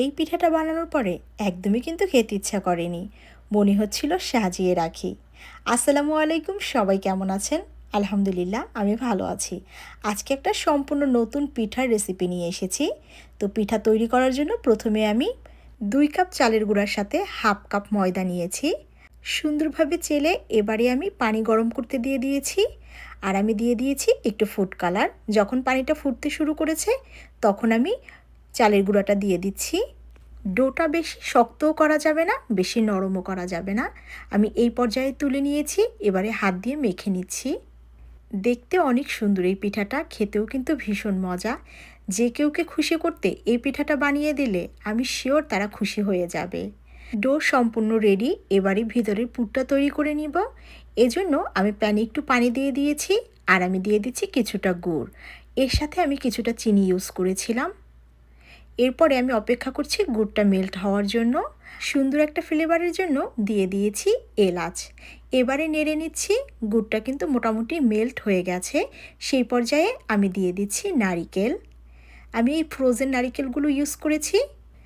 এই পিঠাটা বানানোর পরে একদমই কিন্তু খেতে ইচ্ছা করেনি। মনে হচ্ছিল সাজিয়ে রাখি। আসসালামু আলাইকুম, সবাই কেমন আছেন? আলহামদুলিল্লাহ, আমি ভালো আছি। আজকে একটা সম্পূর্ণ নতুন পিঠার রেসিপি নিয়ে এসেছি। তো পিঠা তৈরি করার জন্য প্রথমে আমি দুই কাপ চালের গুঁড়ার সাথে হাফ কাপ ময়দা নিয়েছি। সুন্দরভাবে চেলে এবারে আমি পানি গরম করতে দিয়ে দিয়েছি। আর আমি দিয়ে দিয়েছি একটু ফুড কালার যখন পানিটা ফুটতে শুরু করেছে, তখন আমি চালের গুঁড়াটা দিয়ে দিচ্ছি। ডোটা বেশি শক্তও করা যাবে না, বেশি নরমও করা যাবে না। আমি এই পর্যায়ে তুলে নিয়েছি, এবারে হাত দিয়ে মেখে নিচ্ছি। দেখতে অনেক সুন্দর এই পিঠাটা, খেতেও কিন্তু ভীষণ মজা। যে কেউকে খুশি করতে এই পিঠাটা বানিয়ে দিলে, আমি শিওর তারা খুশি হয়ে যাবে। ডো সম্পূর্ণ রেডি, এবারে ভিতরের পুরটা তৈরি করে নিব। এজন্য আমি প্যানে একটু পানি দিয়ে দিয়েছি, আর আমি দিয়ে দিচ্ছি কিছুটা গুড়। এর সাথে আমি কিছুটা চিনি ইউজ করেছিলাম। এরপরে আমি অপেক্ষা করছি গুড়টা মেল্ট হওয়ার জন্য। সুন্দর একটা ফ্লেভারের জন্য দিয়ে দিয়েছি এলাচ। এবারে নেড়ে নিচ্ছি, গুড়টা কিন্তু মোটামুটি মেল্ট হয়ে গেছে। সেই পর্যায়ে আমি দিয়ে দিচ্ছি নারিকেল। আমি এই ফ্রোজেন নারিকেলগুলো ইউজ করেছি।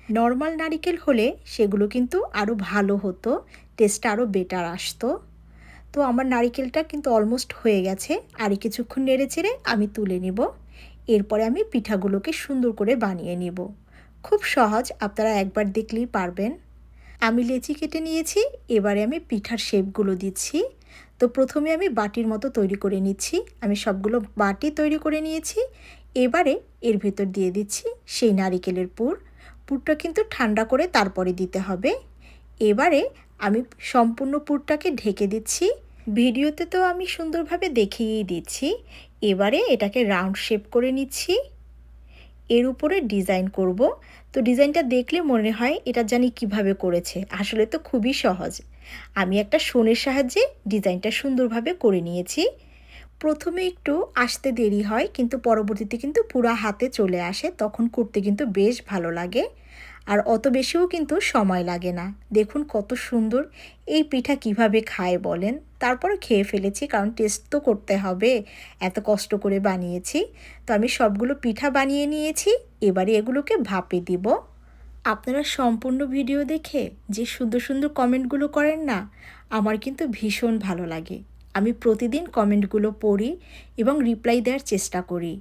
নর্মাল নারিকেল হলে সেগুলো কিন্তু আরও ভালো হতো টেস্টটা আরও বেটার আসতো। তো আমার নারিকেলটা কিন্তু অলমোস্ট হয়ে গেছে। আর কিছুক্ষণ নেড়ে চেড়ে আমি তুলে নিব। এরপরে আমি পিঠাগুলোকে সুন্দর করে বানিয়ে নিব। খুব সহজ, আপনারা একবার দেখলেই পারবেন। আমি লেচি কেটে নিয়েছি, এবারে আমি পিঠার শেপগুলো দিচ্ছি। তো প্রথমে আমি বাটির মতো তৈরি করে নিচ্ছি। আমি সবগুলো বাটি তৈরি করে নিয়েছি। এবারে এর ভেতর দিয়ে দিচ্ছি সেই নারিকেলের পুর। পুরটা কিন্তু ঠান্ডা করে তারপরে দিতে হবে। এবারে আমি সম্পূর্ণ পুরটাকে ঢেকে দিচ্ছি। ভিডিওতে তো আমি সুন্দরভাবে দেখিয়েই দিচ্ছি। এবারে এটাকে রাউন্ড শেপ করে নিচ্ছি। এর উপরে ডিজাইন করব। তো ডিজাইনটা দেখলে মনে হয় এটা জানি কীভাবে করেছে। আসলে তো খুবই সহজ। আমি একটা সোনের সাহায্যে ডিজাইনটা সুন্দরভাবে করে নিয়েছি। প্রথমে একটু আসতে দেরি হয়, কিন্তু পরবর্তীতে কিন্তু পুরা হাতে চলে আসে, তখন করতে কিন্তু বেশ ভালো লাগে। আর অত বেশিও কিন্তু সময় লাগে না। দেখুন কত সুন্দর এই পিঠা কীভাবে খায় বলেন। তারপর খেয়ে ফেলেছি, কারণ টেস্ট তো করতে হবে। এত কষ্ট করে বানিয়েছি, তো আমি সবগুলো পিঠা বানিয়ে নিয়েছি, এবারে এগুলোকে ভাপে দিব। আপনারা সম্পূর্ণ ভিডিও দেখে যে সুন্দর সুন্দর কমেন্টগুলো করেন না, আমার কিন্তু ভীষণ ভালো লাগে। আমি প্রতিদিন কমেন্টগুলো পড়ি এবং রিপ্লাই দেওয়ার চেষ্টা করি।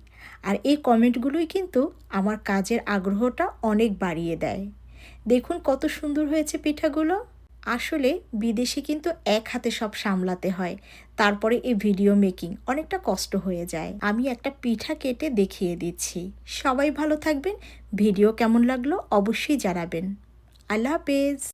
আর এই কমেন্টগুলোই কিন্তু আমার কাজের আগ্রহটা অনেক বাড়িয়ে দেয়। দেখুন কত সুন্দর হয়েছে পিঠাগুলো। আসলে বিদেশে কিন্তু এক হাতে সব সামলাতে হয়, তারপরে এই ভিডিও মেকিং অনেকটা কষ্ট হয়ে যায়। আমি একটা পিঠা কেটে দেখিয়ে দিচ্ছি। সবাই ভালো থাকবেন। ভিডিও কেমন লাগল অবশ্যই জানাবেন। আল্লাহ হাফেজ।